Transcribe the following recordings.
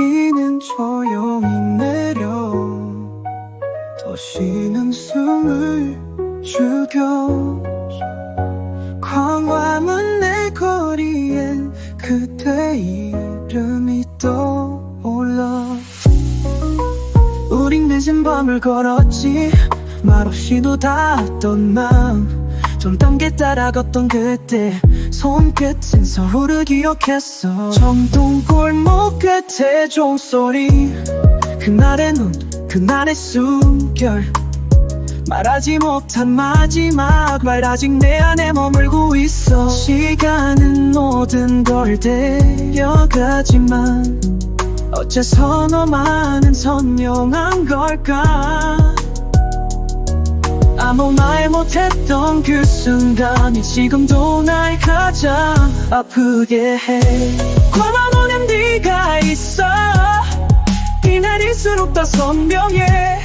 비는 조용히 내려. 더 쉬는 숨을 죽여. 광화문 내 거리엔 그대 이름이 떠올라. 우린 늦은 밤을 걸었지. 말없이도 닿았던 마음 좀 단계 따라 걷던 그때 손끝은 서로를 기억했어. 정동 골목 끝에 종소리. 그날의 눈 그날의 숨결. 말하지 못한 마지막 말 아직 내 안에 머물고 있어. 시간은 모든 걸 데려가지만 어째서 너만은 선명한 걸까 아무 말 못했던 그 순간이 지금도 날 가장 아프게 해. 광화문엔 네가 있어. 비 내릴수록 더 선명해.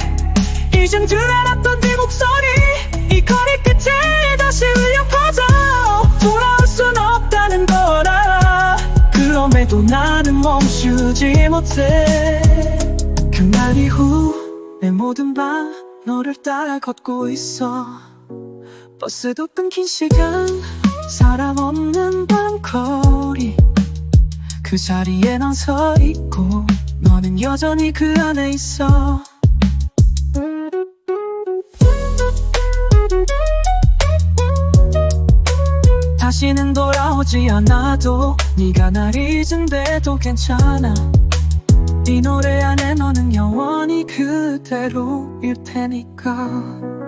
이젠 들어놨던 네 목소리 이 거리 끝에 다시 울려 퍼져. 돌아올 순 없다는 걸 알아 그럼에도 나는 멈추지 못해. 그날 이후 내 모든 밤 너를 따라 걷고 있어. 버스도 끊긴 시간 사람 없는 밤거리. 그 자리에 넌서 있고 너는 여전히 그 안에 있어. 다시는 돌아오지 않아도 네가 날 잊은데도 괜찮아. 이 노래 안에 너는 영원히 그대로일 테니까